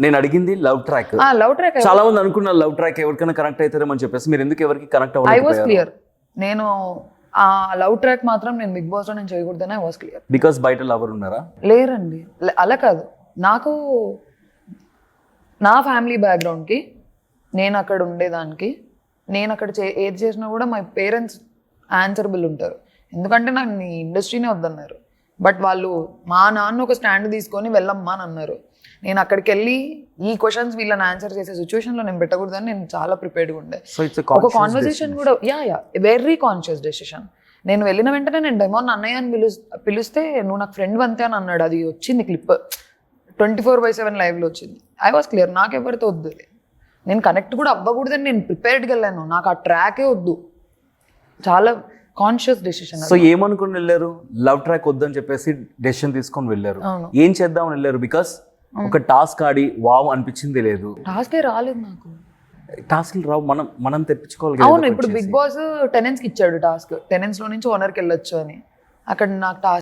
నేను అడిగింది love track. ఆ లవ్ ట్రాక్ చాలా మంది అనుకున్న లవ్ ట్రాక్ ఎవరికైనా కనెక్ట్ అవుతారేమని చెప్పేసి. మీరు ఎందుకు ఎవరికి కనెక్ట్ ఐ వాస్ క్లియర్ నేను ఆ లవ్ ట్రాక్ మాత్రం నేను బిగ్ బాస్లో నేను చేయకూడదని ఐ వాస్ క్లియర్ బికాస్ బయట లవర్ ఉన్నారా? లేరండి. అలా కాదు. నాకు నా ఫ్యామిలీ బ్యాక్గ్రౌండ్కి నేను అక్కడ ఉండేదానికి నేను అక్కడ చే ఏది చేసినా కూడా మై పేరెంట్స్ ఆన్సరబుల్ ఉంటారు. ఎందుకంటే నాకు నీ ఇండస్ట్రీనే వద్దన్నారు. బట్ వాళ్ళు మా నాన్న ఒక స్టాండ్ తీసుకొని వెళ్ళమ్మా అని అన్నారు. నేను అక్కడికి వెళ్ళి ఈ క్వశ్చన్స్ వీళ్ళని ఆన్సర్ చేసే సిచ్యువేషన్లో నేను పెట్టకూడదని నేను చాలా ప్రిపేర్డ్గా ఉండే. ఒక కాన్వర్సేషన్ కూడా yeah yeah very conscious decision నేను వెళ్ళిన వెంటనే నేను డెమోన్ అన్నయ్య అని పిలు పిలిస్తే నువ్వు నాకు ఫ్రెండ్ అంతే అని అన్నాడు. అది వచ్చింది clip twenty four by seven లైవ్లో వచ్చింది. ఐ వాస్ క్లియర్ నాకు ఎవరితో వద్దు నేను కనెక్ట్ కూడా అవ్వకూడదని నేను ప్రిపేర్డ్గా వెళ్ళాను. నాకు ఆ ట్రాకే వద్దు. చాలా కాన్షియస్ డెసిషన్ సో ఏమనుకుని వెళ్ళారు? లవ్ ట్రాక్ వద్దని చెప్పేసి డెసిషన్ తీసుకొని వెళ్ళారు. ఏం చేద్దామని వెళ్ళారు? బికాస్ ఒక టాస్క్ ఆడి వావ్ అనిపించింది లేదు. టాస్కే రాలేదు నాకు. టాస్క్ రావు. మనం మనం తెప్పించుకోవాలి అవును ఇప్పుడు బిగ్. బాస్ టెనెన్స్కి ఇచ్చాడు టాస్క్ టెనెన్స్లో నుంచి ఓనర్కి వెళ్ళొచ్చు అని. అక్కడ నాకు టాస్క్